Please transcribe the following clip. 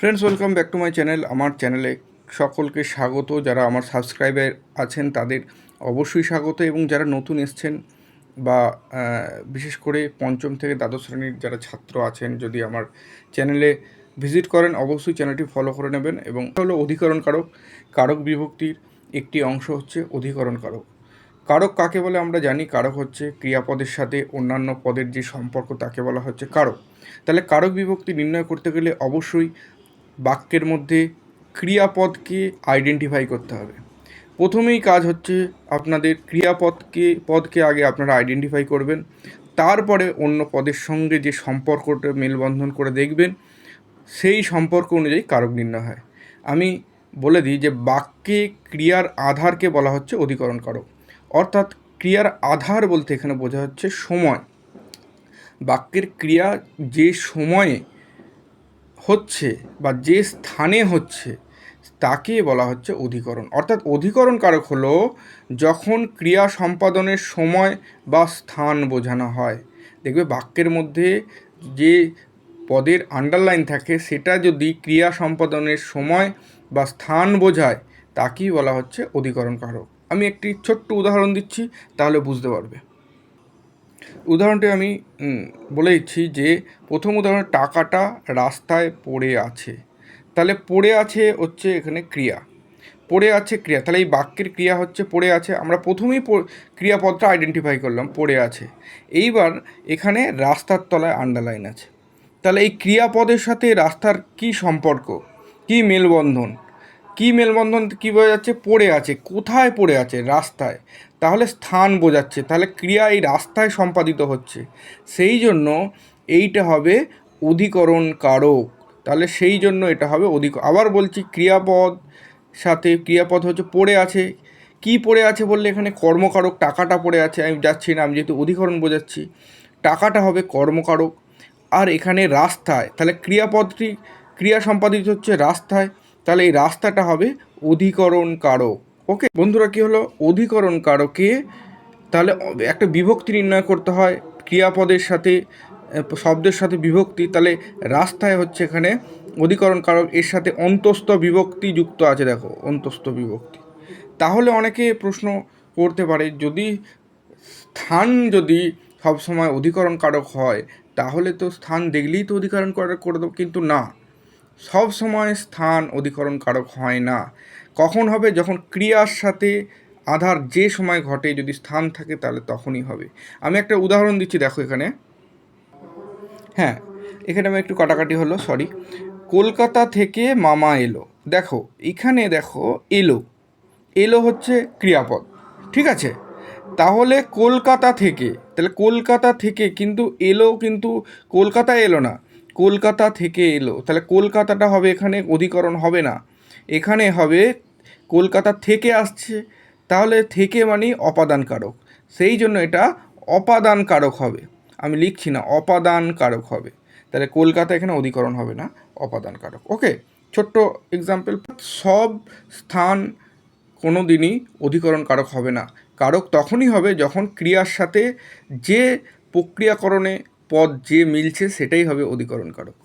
Friends welcome back to my channel আমার চ্যানেলে সকলকে স্বাগত। যারা আমার সাবস্ক্রাইবার আছেন, তাদের অবশ্যই স্বাগত। এবং যারা নতুন এসছেন বা বিশেষ করে পঞ্চম থেকে দ্বাদশ শ্রেণির যারা ছাত্র আছেন, যদি আমার চ্যানেলে ভিজিট করেন, অবশ্যই চ্যানেলটি ফলো করে নেবেন। এবং হলো অধিকরণ কারক কারক বিভক্তির একটি অংশ হচ্ছে অধিকরণ কারক কারক কাকে বলে আমরা জানি? কারক হচ্ছে ক্রিয়াপদের সাথে অন্যান্য পদের যে সম্পর্ক, তাকে বলা হচ্ছে কারক। তাহলে কারক বিভক্তি নির্ণয় করতে গেলে অবশ্যই বাক্যের মধ্যে ক্রিয়াপদকে আইডেন্টিফাই করতে হবে। প্রথমেই কাজ হচ্ছে আপনাদের ক্রিয়াপদকে, পদকে আগে আপনারা আইডেন্টিফাই করবেন, তারপরে অন্য পদের সঙ্গে যে সম্পর্কটা মেলবন্ধন করে দেখবেন, সেই সম্পর্ক অনুযায়ী কারক নির্ণয় হয়। আমি বলে দিই যে বাক্যে ক্রিয়ার আধারকে বলা হচ্ছে অধিকরণ কারক। অর্থাৎ ক্রিয়ার আধার বলতে এখানে বোঝা হচ্ছে সময়। বাক্যের ক্রিয়া যে সময়ে হচ্ছে বা যে স্থানে হচ্ছে, তাকে বলা হচ্ছে অধিকরণ। অর্থাৎ অধিকরণ কারক হলো যখন ক্রিয়া সম্পাদনের সময় বা স্থান বোঝানো হয়। দেখবে বাক্যের মধ্যে যে পদের আন্ডারলাইন থাকে, সেটা যদি ক্রিয়া সম্পাদনের সময় বা স্থান বোঝায়, তাকেই বলা হচ্ছে অধিকরণ কারক আমি একটি ছোট্ট উদাহরণ দিচ্ছি, তাহলে বুঝতে পারবে। উদাহরণটি আমি বলে দিচ্ছি যে প্রথম উদাহরণ, টাকাটা রাস্তায় পড়ে আছে। তাহলে পড়ে আছে হচ্ছে এখানে ক্রিয়া। পড়ে আছে ক্রিয়া, তাহলে এই বাক্যের ক্রিয়া হচ্ছে পড়ে আছে। আমরা প্রথমেই ক্রিয়াপদটা আইডেন্টিফাই করলাম, পড়ে আছে। এইবার এখানে রাস্তার তলায় আন্ডারলাইন আছে। তাহলে এই ক্রিয়াপদের সাথে রাস্তার কি সম্পর্ক, কি মেলবন্ধন? কি মেলবন্ধন, কী বোঝা যাচ্ছে, পড়ে আছে, কোথায় পড়ে আছে, রাস্তায়। তাহলে স্থান বোঝাচ্ছে, তাহলে ক্রিয়া এই রাস্তায় সম্পাদিত হচ্ছে। সেই জন্য এইটা হবে অধিকরণ কারক তাহলে সেই জন্য এটা হবে অধিক, আবার বলছি ক্রিয়াপদ সাথে, ক্রিয়াপদ হচ্ছে পড়ে আছে। কি পড়ে আছে বললে এখানে কর্মকারক, টাকাটা পড়ে আছে, আমি যাচ্ছি না, আমি যেহেতু অধিকরণ বোঝাচ্ছি। টাকাটা হবে কর্মকারক। আর এখানে রাস্তায়, তাহলে ক্রিয়াপদটি, ক্রিয়া সম্পাদিত হচ্ছে রাস্তায়। তাহলে এই রাস্তাটা হবে অধিকরণ কারক ওকে বন্ধুরা কি হলো? অধিকরণ কারকে তাহলে একটা বিভক্তি নির্ণয় করতে হয়, ক্রিয়াপদের সাথে শব্দের সাথে বিভক্তি। তাহলে রাস্তায় হচ্ছে এখানে অধিকরণ কারক এর সাথে অন্তস্থ বিভক্তি যুক্ত আছে, দেখো, অন্তস্থ বিভক্তি। তাহলে অনেকে প্রশ্ন করতে পারে, যদি স্থান যদি সবসময় অধিকরণ কারক হয়, তাহলে তো স্থান দেখলেই তো অধিকরণ করে দেবো, কিন্তু না। সব সময় স্থান অধিকরণ কারক হয় না। কখন হবে? যখন ক্রিয়ার সাথে আধার যে সময় ঘটে, যদি স্থান থাকে, তাহলে তখনই হবে। আমি একটা উদাহরণ দিচ্ছি, দেখো এখানে। হ্যাঁ এখানে আমি একটু কাটাকাটি হলো সরি কলকাতা থেকে মামা এলো। দেখো, এখানে দেখো, এলো। এলো হচ্ছে ক্রিয়াপদ, ঠিক আছে? তাহলে কলকাতা থেকে, তাহলে কলকাতা থেকে কিন্তু এলো, কিন্তু কলকাতা এলো না। কলকাতা থেকে এলো। তাহলে কলকাতাটা হবে এখানে, অধিকরণ হবে না। এখানে হবে কলকাতা থেকে আসছে, তাহলে থেকে মানে অপাদান কারক সেই জন্য এটা অপাদান কারক হবে। আমি লিখছি না অপাদান কারক হবে। তাহলে কলকাতা এখানে অধিকরণ হবে না অপাদান কারক ওকে, ছোট্ট এক্সাম্পল সব স্থান কোনো দিনই অধিকরণ কারক হবে না। কারক তখনই হবে যখন ক্রিয়ার সাথে যে প্রক্রিয়াকরণে পদ যে মিলছে সেটাই হবে অধিকরণ কারক